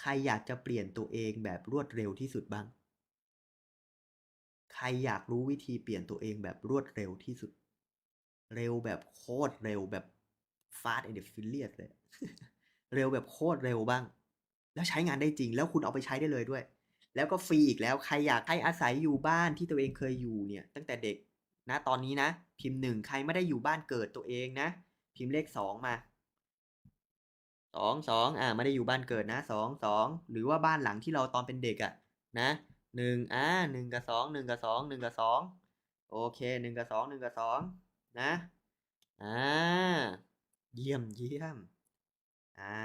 ใครอยากจะเปลี่ยนตัวเองแบบรวดเร็วที่สุดบ้าง ใครอยากรู้วิธีเปลี่ยนตัวเองแบบรวดเร็วที่สุด เร็วแบบโคตรเร็วแบบ fast and furious เลย เร็วแบบโคตรเร็วบ้าง แล้วใช้งานได้จริง แล้วคุณเอาไปใช้ได้เลยด้วย แล้วก็ฟรีอีกแล้ว ใครอยากให้อาศัยอยู่บ้านที่ตัวเองเคยอยู่เนี่ย ตั้งแต่เด็กนะตอนนี้นะ พิมพ์หนึ่งใครไม่ได้อยู่บ้านเกิดตัวเองนะ พิมพ์เลขสองมา สองสองอ่าไม่ได้อยู่บ้านเกิดนะสองสองหรือว่าบ้านหลังที่เราตอนเป็นเด็กอะ่ะนะหนึ่งอ่าหนึ่งกับสองหนึ่งกับสองหนึ่งกับสองโอเคหนึ่งกับสองหนึ่งกับสองนะอ่าเยี่ยมเยี่ยมอ่า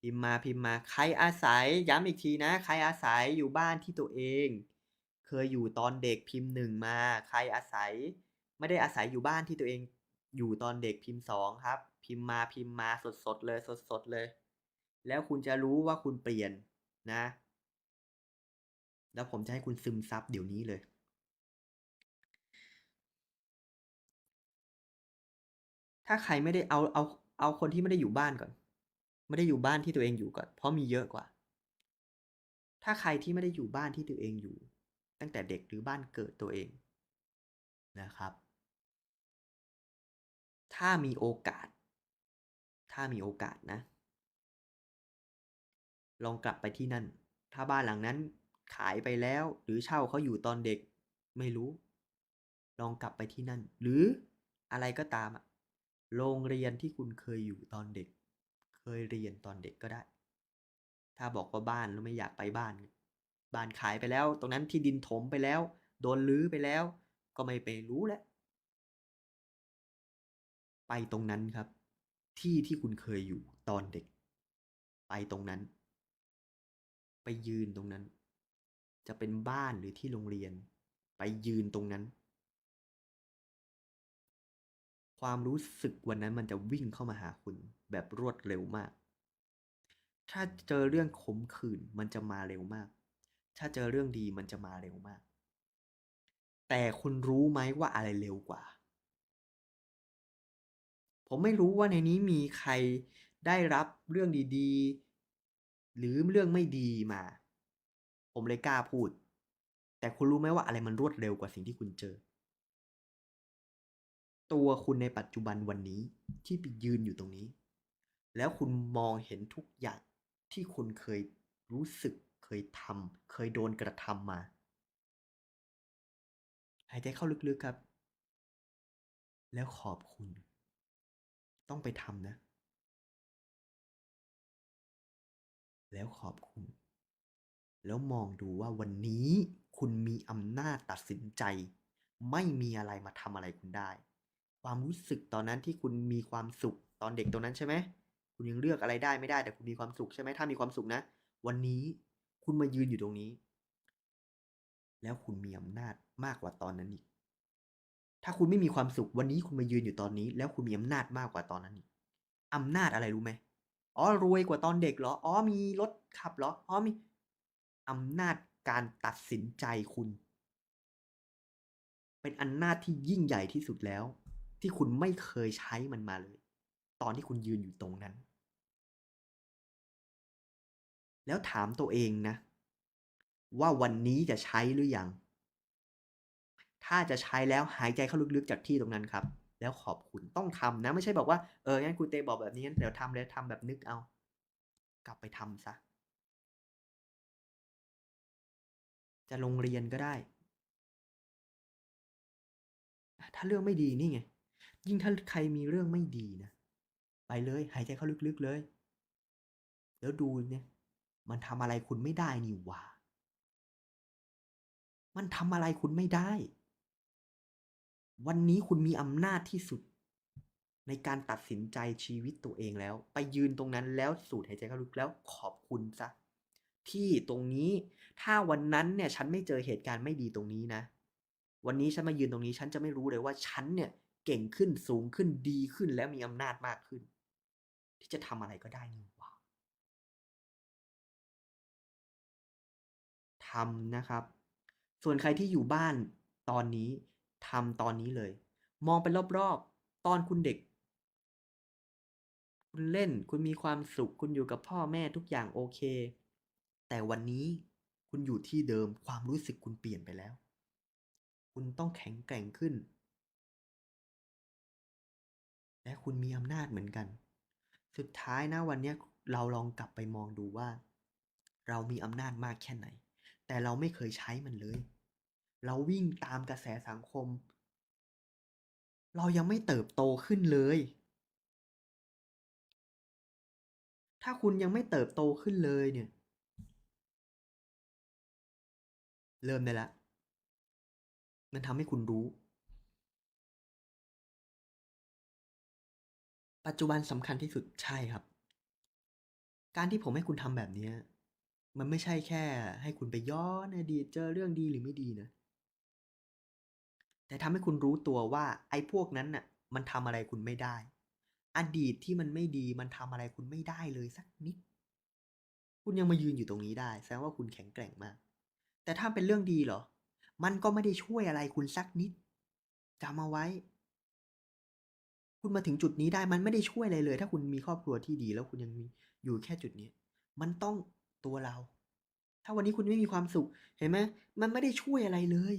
พิมพ์มาพิมพ์มาใครอาศัยย้ำอีกทีนะ ใครอาศัยอยู่บ้านที่ตัวเอง เคยอยู่ตอนเด็กพิมพ์หนึ่งมา ใครอาศัย ไม่ได้อาศัยอยู่บ้านที่ตัวเองอยู่ตอนเด็กพิมพ์สองครับ พิมพ์มาพิมพ์มาสดสดๆเลยสดสดๆเลย แล้วคุณจะรู้ว่าคุณเปลี่ยนนะ แล้วผมจะให้คุณซึมซับเดี๋ยวนี้เลย ถ้าใครไม่ได้เอาเอาเอาคนที่ไม่ได้อยู่บ้านก่อน ไม่ได้อยู่บ้านที่ตัวเองอยู่ก่อน เพราะมีเยอะกว่า ถ้าใครที่ไม่ได้อยู่บ้านที่ตัวเองอยู่ ตั้งแต่เด็กหรือบ้านเกิดตัวเองนะครับ ถ้ามีโอกาส ถ้ามีโอกาสนะ ลองกลับไปที่นั่น ถ้าบ้านหลังนั้นขายไปแล้ว หรือเช่าเขาอยู่ตอนเด็กไม่รู้ ลองกลับไปที่นั่น หรืออะไรก็ตามอะโรงเรียนที่คุณเคยอยู่ตอนเด็ก เคยเรียนตอนเด็กก็ได้ ถ้าบอกว่าบ้านแล้วไม่อยากไปบ้าน บ้านขายไปแล้ว ตรงนั้นที่ดินถมไปแล้ว โดนรื้อไปแล้ว ก็ไม่ไปรู้แล้วไปตรงนั้นครับ ที่ที่คุณเคยอยู่ตอนเด็ก ไปตรงนั้น ไปยืนตรงนั้น จะเป็นบ้านหรือที่โรงเรียน ไปยืนตรงนั้น ความรู้สึกวันนั้นมันจะวิ่งเข้ามาหาคุณแบบรวดเร็วมาก ถ้าเจอเรื่องขมขื่นมันจะมาเร็วมาก ถ้าเจอเรื่องดีมันจะมาเร็วมาก แต่คุณรู้ไหมว่าอะไรเร็วกว่า ผมไม่รู้ว่าในนี้มีใครได้รับเรื่องดีๆ หรือเรื่องไม่ดีมา ผมเลยกล้าพูด แต่คุณรู้ไหมว่าอะไรมันรวดเร็วกว่าสิ่งที่คุณเจอ ตัวคุณในปัจจุบันวันนี้ที่ไปยืนอยู่ตรงนี้ แล้วคุณมองเห็นทุกอย่างที่คุณเคยรู้สึกเคยทำเคยโดนกระทำมาหายใจเข้าลึกๆครับ แล้วขอบคุณ ต้องไปทำนะ แล้วขอบคุณ แล้วมองดูว่าวันนี้คุณมีอำนาจตัดสินใจ ไม่มีอะไรมาทำอะไรคุณได้ ความรู้สึกตอนนั้นที่คุณมีความสุขตอนเด็กตรงนั้นใช่ไหมคุณยังเลือกอะไรได้ไม่ได้แต่คุณมีความสุขใช่ไหมถ้ามีความสุขนะ วันนี้คุณมายืนอยู่ตรงนี้ แล้วคุณมีอำนาจมากกว่าตอนนั้นอีก ถ้าคุณไม่มีความสุขวันนี้คุณมายืนอยู่ตอนนี้ แล้วคุณมีอำนาจมากกว่าตอนนั้นอีกอำนาจอะไรรู้ไหมอ๋อรวยกว่าตอนเด็กเหรออ๋อมีรถขับเหรออ๋อมีอำนาจการตัดสินใจคุณ เป็นอำนาจที่ยิ่งใหญ่ที่สุดแล้ว ที่คุณไม่เคยใช้มันมาเลย ตอนที่คุณยืนอยู่ตรงนั้น แล้วถามตัวเองนะ ว่าวันนี้จะใช้หรือยัง ถ้าจะใช้แล้วหายใจเข้าลึกๆจากที่ตรงนั้นครับ แล้วขอบคุณต้องทำนะ ไม่ใช่บอกว่าเอองั้นคุณเตบอกแบบนี้งั้นเดี๋ยวทำเลยทำแบบนึกเอา กลับไปทำซะ จะโรงเรียนก็ได้ ถ้าเรื่องไม่ดีนี่ไง ยิ่งถ้าใครมีเรื่องไม่ดีนะไปเลยหายใจเข้าลึกๆเลย แล้วดูเนี่ย มันทำอะไรคุณไม่ได้นี่หว่า มันทำอะไรคุณไม่ได้ วันนี้คุณมีอำนาจที่สุด ในการตัดสินใจชีวิตตัวเองแล้ว ไปยืนตรงนั้นแล้วสูดหายใจเข้าลึกแล้วขอบคุณซะที่ตรงนี้ถ้าวันนั้นเนี่ยฉันไม่เจอเหตุการณ์ไม่ดีตรงนี้นะ วันนี้ฉันมายืนตรงนี้ ฉันจะไม่รู้เลยว่าฉันเนี่ยเก่งขึ้นสูงขึ้นดีขึ้นและมีอำนาจมากขึ้น ที่จะทำอะไรก็ได้นี่ว่าทำนะครับ ส่วนใครที่อยู่บ้านตอนนี้ ทำตอนนี้เลย มองไปรอบๆ ตอนคุณเด็ก คุณเล่นคุณมีความสุข คุณอยู่กับพ่อแม่ทุกอย่างโอเค แต่วันนี้คุณอยู่ที่เดิมความรู้สึกคุณเปลี่ยนไปแล้ว คุณต้องแข็งแกร่งขึ้น และคุณมีอำนาจเหมือนกัน สุดท้ายนะวันนี้เราลองกลับไปมองดูว่า เรามีอำนาจมากแค่ไหน แต่เราไม่เคยใช้มันเลย เราวิ่งตามกระแสสังคม เรายังไม่เติบโตขึ้นเลย ถ้าคุณยังไม่เติบโตขึ้นเลยเนี่ย เริ่มได้ละ มันทำให้คุณรู้ ปัจจุบันสำคัญที่สุดใช่ครับ การที่ผมให้คุณทำแบบนี้มันไม่ใช่แค่ให้คุณไปย้อนอดีตเจอเรื่องดีหรือไม่ดีนะ แต่ทำให้คุณรู้ตัวว่า ไอ้พวกนั้นน่ะ มันทำอะไรคุณไม่ได้ อดีตที่มันไม่ดีมันทำอะไรคุณไม่ได้เลยสักนิด คุณยังมายืนอยู่ตรงนี้ได้ แสดงว่าคุณแข็งแกร่งมาก แต่ถ้าเป็นเรื่องดีเหรอ มันก็ไม่ได้ช่วยอะไรคุณสักนิดจำเอาไว้ คุณมาถึงจุดนี้ได้มันไม่ได้ช่วยอะไรเลย ถ้าคุณมีครอบครัวที่ดีแล้วคุณยังมีอยู่แค่จุดนี้ มันต้องตัวเรา ถ้าวันนี้คุณไม่มีความสุข เห็นไหมมันไม่ได้ช่วยอะไรเลย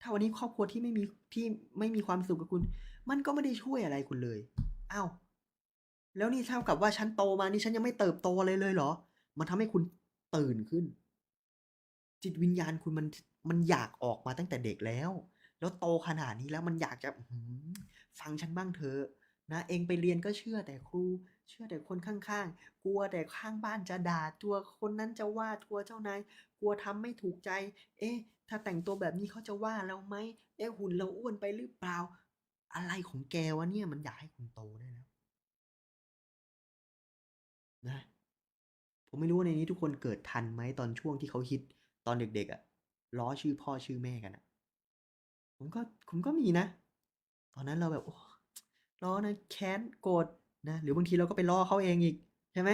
ถ้าวันนี้ครอบครัวที่ไม่มีที่ไม่มีความสุขกับคุณ มันก็ไม่ได้ช่วยอะไรคุณเลยอ้าวแล้วนี่เท่ากับว่าฉันโตมานี่ฉันยังไม่เติบโตเลยเลยเหรอ มันทำให้คุณตื่นขึ้น จิตวิญญาณคุณมันมันอยากออกมาตั้งแต่เด็กแล้ว แล้วโตขนาดนี้แล้วมันอยากจะฟังฉันบ้างเถอะนะเองไปเรียนก็เชื่อแต่ครู เชื่อแต่คนข้างๆ กลัวแต่ข้างบ้านจะด่าตัวคนนั้นจะว่าตัวเจ้านาย กลัวทำไม่ถูกใจ เอ๊ะ ถ้าแต่งตัวแบบนี้เขาจะว่าเราไหมเอ๊ะหุ่นเราอ้วนไปหรือเปล่า อะไรของแกวะเนี่ยมันอยากให้คุณโตได้แล้วนะ ผมไม่รู้ว่าในนี้ทุกคนเกิดทันไหมตอนช่วงที่เขาฮิตตอนเด็กๆอะล้อชื่อพ่อชื่อแม่กันอะผมก็ผมก็มีนะ ตอนนั้นเราแบบโอ้ล้อนะแค้นโกรธนะ หรือบางทีเราก็ไปล้อเขาเองอีกใช่ไหม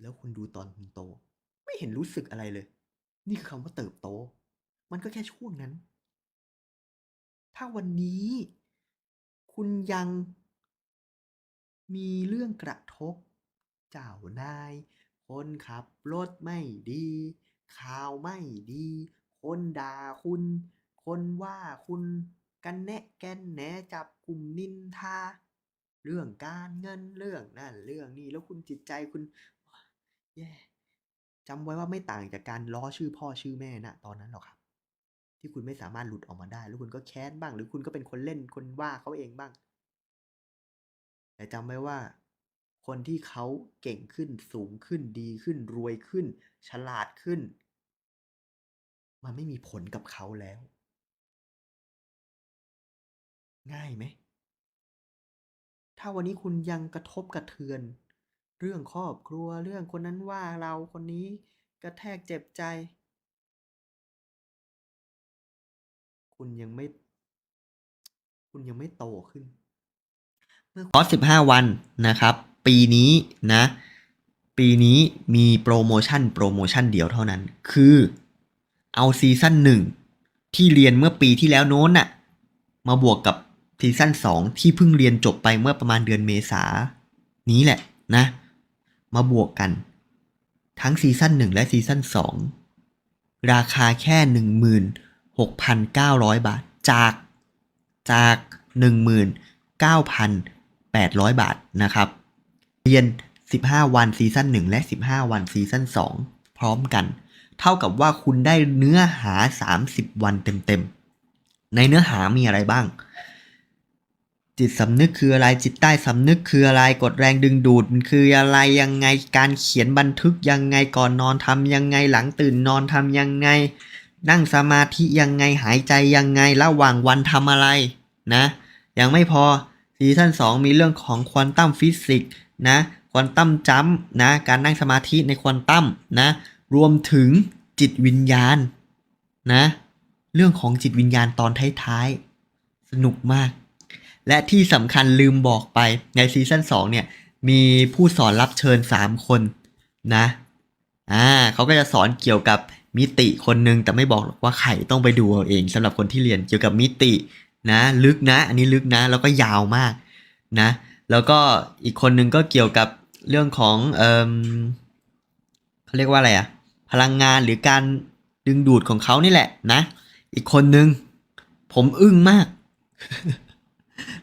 แล้วคุณดูตอนคุณโต ไม่เห็นรู้สึกอะไรเลย นี่คือคำว่าเติบโต มันก็แค่ช่วงนั้น ถ้าวันนี้ คุณยัง มีเรื่องกระทบ เจ้านาย คนขับรถไม่ดี ข่าวไม่ดี คนด่าคุณ คนว่าคุณกันแนะแกนแหนจับกลุ่มนินทา เรื่องการเงินเรื่องนั่นเรื่องนี้แล้วคุณจิตใจคุณแย่ จำไว้ว่าไม่ต่างจากการล้อชื่อพ่อชื่อแม่นะตอนนั้นหรอกครับ ที่คุณไม่สามารถหลุดออกมาได้ แล้วคุณก็แค้นบ้าง หรือคุณก็เป็นคนเล่นคนว่าเขาเองบ้าง แต่จำไว้ว่า คนที่เขาเก่งขึ้นสูงขึ้นดีขึ้นรวยขึ้น ฉลาดขึ้น มันไม่มีผลกับเขาแล้ว ง่ายไหมถ้าวันนี้คุณยังกระทบกระเทือน เรื่องครอบครัวเรื่องคนนั้นว่าเราคนนี้กระแทกเจ็บใจ คุณยังไม่ คุณยังไม่โตขึ้น เมื่อคอร์ส15 วันนะครับ ปีนี้นะ ปีนี้มีโปรโมชั่นโปรโมชั่นเดียวเท่านั้น คือเอาซีซั่นหนึ่งที่เรียนเมื่อปีที่แล้วโน้นน่ะ มาบวกกับซีซั่น2ที่เพิ่งเรียนจบไปเมื่อประมาณเดือนเมษานี้แหละนะ มาบวกกัน ทั้งซีซั่น1และซีซั่น2 ราคาแค่ 16,900 บาท จาก จาก 19,800 บาทนะครับ เรียน 15 วันซีซั่น1และ 15 วันซีซั่น2 พร้อมกัน เท่ากับว่าคุณได้เนื้อหา 30 วันเต็มๆ ในเนื้อหามีอะไรบ้าง จิตสำนึกคืออะไรจิตใต้สำนึกคืออะไรกดแรงดึงดูดมันคืออะไรยังไงการเขียนบันทึกยังไงก่อนนอนทำยังไงหลังตื่นนอนทำยังไง นั่งสมาธิยังไงหายใจยังไงระหว่างวันทำอะไรนะยังไม่พอซีซั่น2มีเรื่องของควอนตัมฟิสิกส์นะควอนตัมจัมนะการนั่งสมาธิในควอนตัมนะรวมถึงจิตวิญญาณนะเรื่องของจิตวิญญาณตอนท้ายๆสนุกมาก และที่สำคัญลืมบอกไปในซีซั่น2เนี่ยมีผู้สอนรับเชิญ 3 คนนะอ่าเขาก็จะสอนเกี่ยวกับมิติคนหนึ่งแต่ไม่บอกหรอกว่าใครต้องไปดูเอาเองสำหรับคนที่เรียนเกี่ยวกับมิตินะลึกนะ อันนี้ลึกนะ แล้วก็ยาวมากนะ แล้วก็อีกคนหนึ่งก็เกี่ยวกับเรื่องของเอ่มเขาเรียกว่าอะไรอะพลังงานหรือการดึงดูดของเขานี่แหละนะ อีกคนนึง ผมอึ้งมาก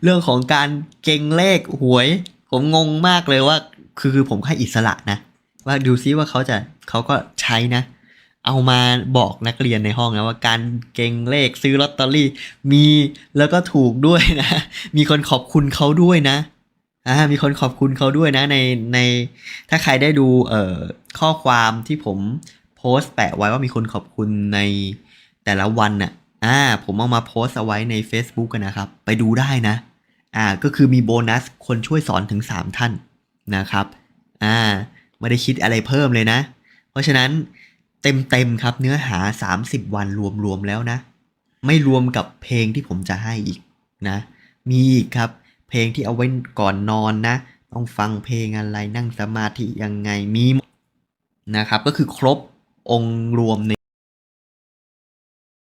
เรื่องของการเก่งเลขหวย ผมงงมากเลยว่า คือคือผมให้อิสระนะ ว่าดูซิว่าเขาจะเขาก็ใช้นะ เอามาบอกนักเรียนในห้องนะว่าการเก่งเลขซื้อลอตเตอรี่ มีแล้วก็ถูกด้วยนะ มีคนขอบคุณเขาด้วยนะอ่ามีคนขอบคุณเขาด้วยนะในในถ้าใครได้ดูเอ่อข้อความที่ผมโพสต์แปะไว้ว่ามีคนขอบคุณในแต่ละวันน่ะ อ่าผมเอามาโพสต์เอาไว้ใน Facebook กันนะครับ ไปดูได้นะอ่าก็คือมีโบนัสคนช่วยสอนถึง 3 ท่านนะครับอ่าไม่ได้คิดอะไรเพิ่มเลยนะ เพราะฉะนั้นเต็มๆครับเนื้อหา 30 วันรวมๆแล้วนะ ไม่รวมกับเพลงที่ผมจะให้อีกนะ มีอีกครับ เพลงที่เอาไว้ก่อนนอนนะ ต้องฟังเพลงอะไรนั่งสมาธิยังไงมีนะครับ ก็คือครบองค์รวมใน